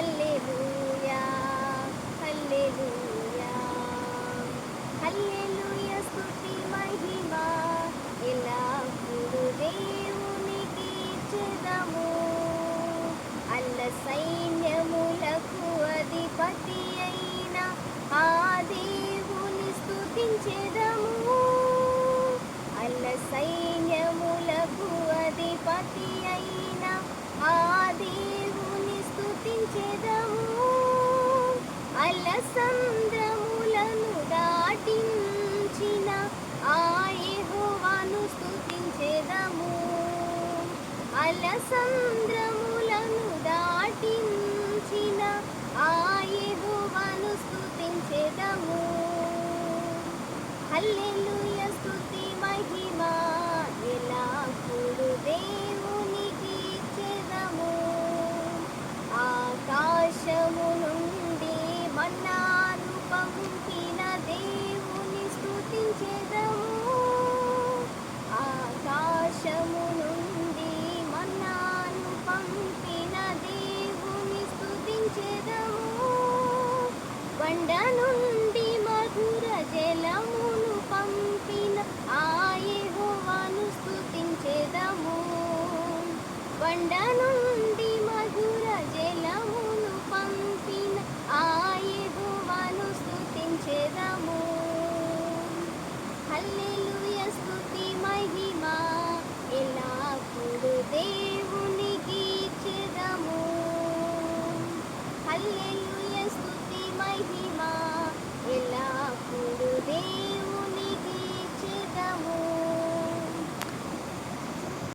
హల్లెలూయా హల్లెలూయా. హల్లెలూయా స్తుతి మహిమ. ఎల్లప్పుడూ దేవునికి ఇచ్చెదము అల్ల సైన్యములకు అధిపతి అయిన ఆ దేవుని స్తుతించెదము. అల్ల సైన్య సంద్రములను దాటించిన ఆ యెహోవాను స్తుతించెదము. అల సంద్రములను దాటించిన ఆ యెహోవాను స్తుతించెదము. హల్లెలూయా